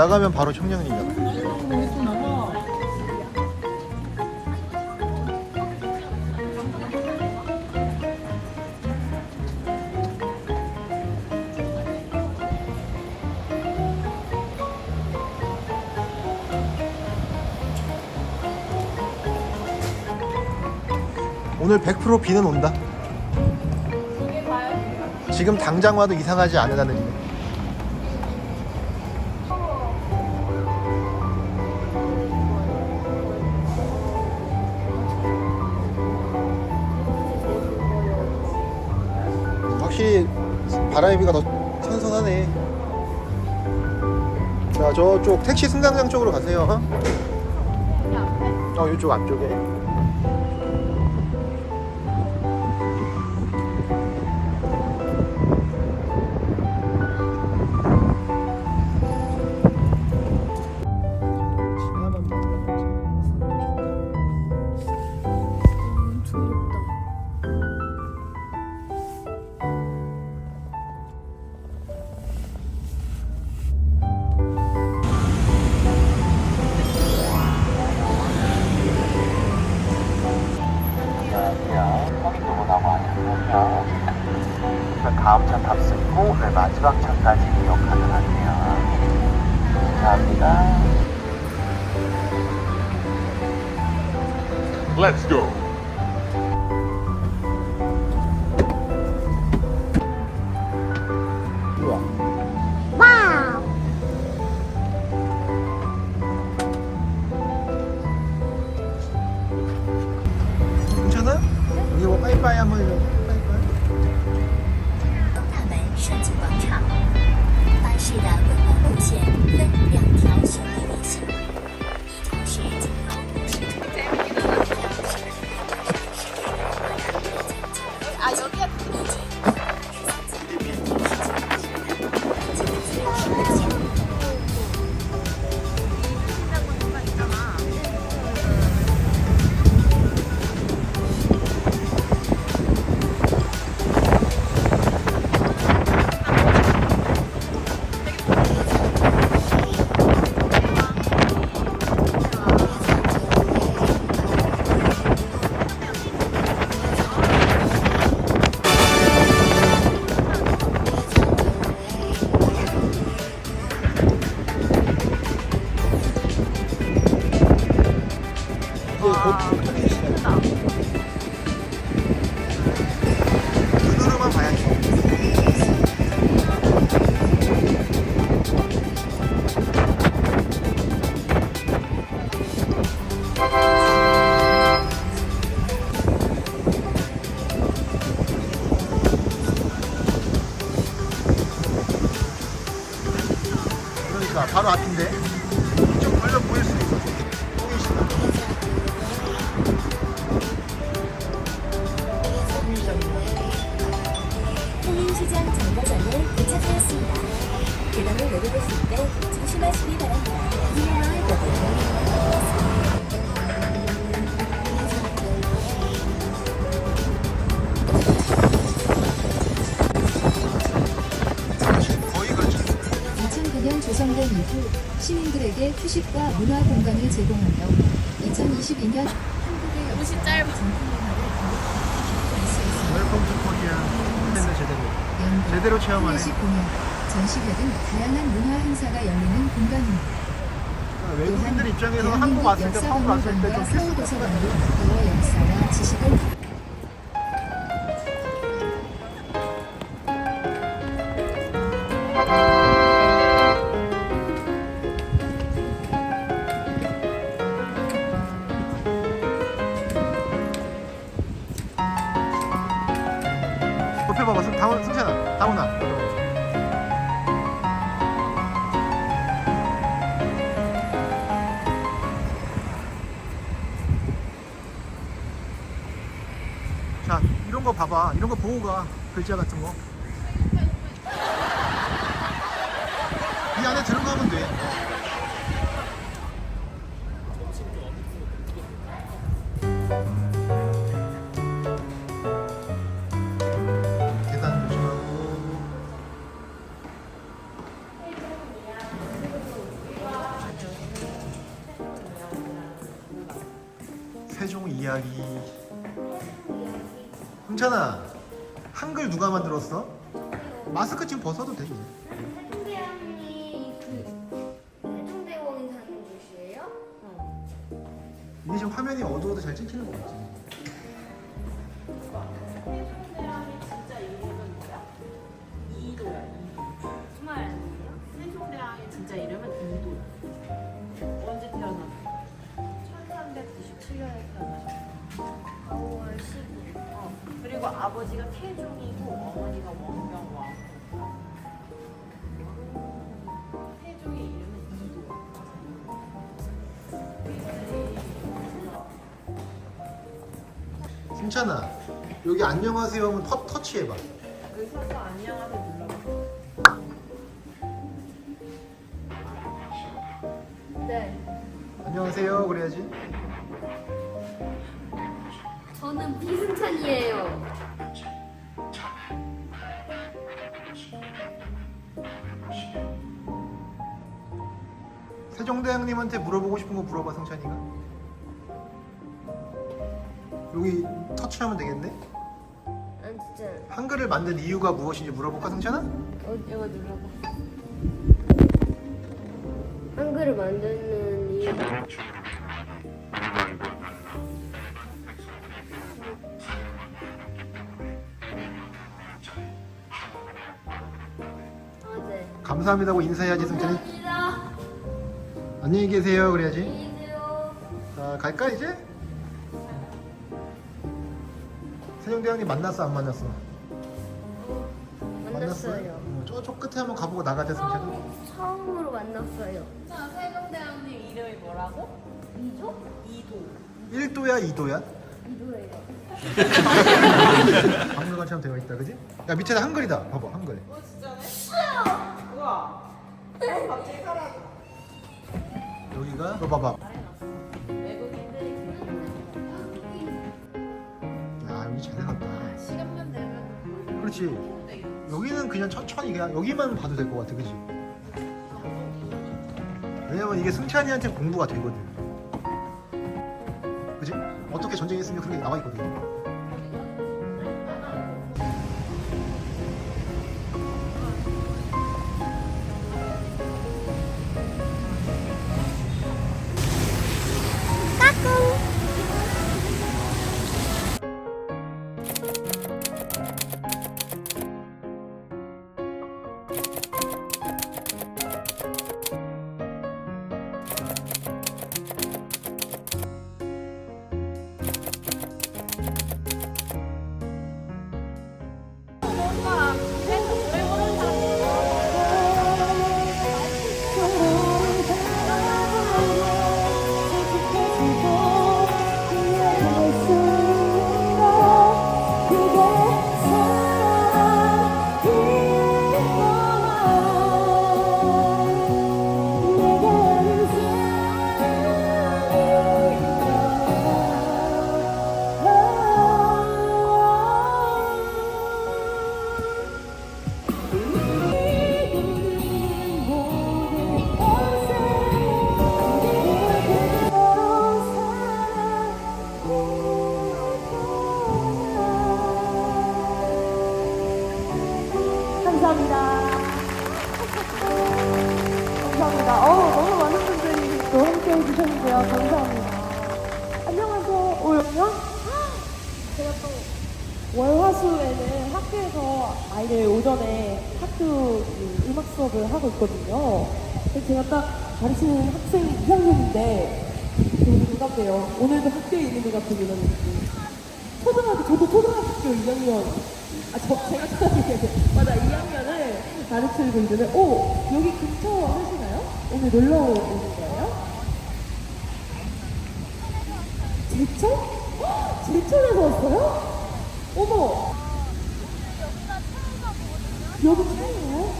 나가면 바로 청량리잖아. 오늘 100% 비는 온다. 지금 당장 와도 이상하지 않은 하늘이네. 바람비가 더 선선하네. 자, 저쪽 택시 승강장 쪽으로 가세요. 어, 이쪽 앞쪽에. 다음 차 탑승고 네, 마지막 차까지 이용 가능하세요. 감사합니다. Let's go. 내려오실 때 조심하시기 바랍니다. 거의. 2009년 조성된 이후 시민들에게 휴식과 문화 공간을 제공하며 2022년 한국의 짧은 웰컴 투 코리아 제대로 제대로 체험하네. 공연, 전시회 등 다양한 문화 행사가 열리는 공간입니다. 외국인들 입장에서 한국 왔을 때 서울 왔을 때좀 역사박물관과 필수가 서울도서관도 더 역사와 지식을 봐봐 이런 거 보고 가. 글자 같은 거 흥찬아, 한글 누가 만들었어? 마스크 지금 벗어도 그 사는 곳이에요? 이게 지금 화면이 어두워도 잘 찍히는 거 같지? 그리고 아버지가 태종이고 어머니가 원경왕. 태종의 이름은 이도. 승찬아, 여기 안녕하세요 하면 터, 터치해봐. 여기 서서 안녕하세요 눌러봐. 네. 안녕하세요 그래야지. 세종대왕님한테 물어보고 싶은 거 물어봐 승찬이가. 여기 터치하면 되겠네. 아 진짜. 한글을 만든 이유가 무엇인지 물어볼까 승찬아? 어, 이거 눌러봐. 한글을 만드는 이유. 아, 네. 감사합니다고 인사해야지 승찬이. 안녕히 계세요 그래야지. 안녕히 계세요. 자 갈까 이제? 세종대왕님 만났어 안 만났어? 만났어요. 어, 저쪽 끝에 한번 가보고 나가자. 처음, 처음으로 만났어요. 자, 세종대왕님 이름이 뭐라고? 이조? 이도. 1도야 2도야? 이도예요. 한글관처럼 되어 있다 그지? 야 밑에다 한글이다 봐봐 한글 어, 진짜네? 우와. 어, 갑자기 사라져. 여기가? 외국인들이 야 여기 잘 해놨다. 그렇지. 여기는 그냥 천천히 그냥 여기만 봐도 될 것 같아 그지? 왜냐면 이게 승찬이한테 공부가 되거든. 그지? 어떻게 전쟁했으면 그런 게 나와 있거든 감사합니다. 감사합니다. 어, 너무 많은 분들이 또 함께 해주셨는데요. 감사합니다. 안녕하세요. 오영요? 제가 또 월화수에는 학교에서 아이들 오전에 학교 그 음악 수업을 하고 있거든요. 제가 딱 가르치는 학생이 2학년인데 되게 반갑네요. 오늘도 학교에 있는 것 같은 이런 느낌. 초등학교, 저도 초등학교 2학년. 아, 저, 제가 초등학교, 맞아, 2학년을 가르치고 있는데, 오, 여기 근처 하시나요? 오늘 놀러 오신 거예요? 제천? 헉, 제천에서 왔어요? 어머! 여기 처음이에요?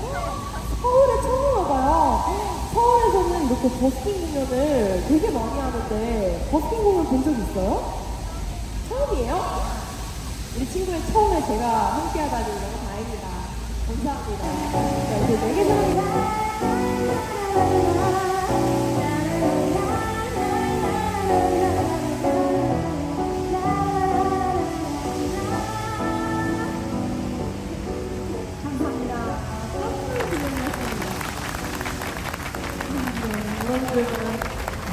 서울에 처음 와봐요. 서울에서는 이렇게 버스킹 공연을 되게 많이 하는데, 버스킹 공연 본 적 있어요? 처음이에요? 우리 친구의 처음에 제가 함께하다니 너무 다행이다. 감사합니다. 자, 이제 네 내게 감사합니다.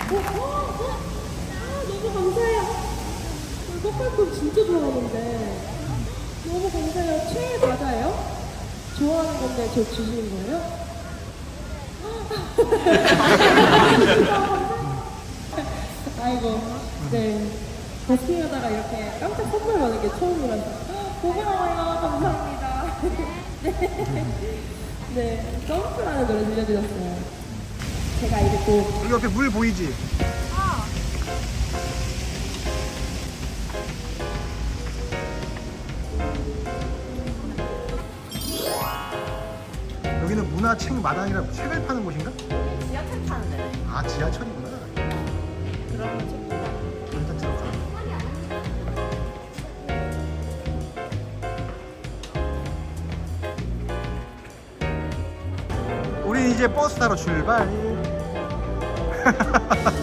오, 오, 오. 아, 너무 감사해요. 아, 꼭 받고 아하는데 너무 감사해요. 최애 과자예요? 좋아하는 건데 저 주시는 거예요? 아이고, 네. 버스킹 하다가 이렇게 깜짝 선물 받은 게 처음이라서 고마워요. 감사합니다. 네. 네. 점프라는 노래 들려드렸어요. 제가 이제 또 여기 옆에 물 보이지? 문화책 마당이라 책을 파는 곳인가? 지하철 타는 데 아 지하철이구나. 그러면 좀 일단 들어가. 우리 이제 버스 타러 출발.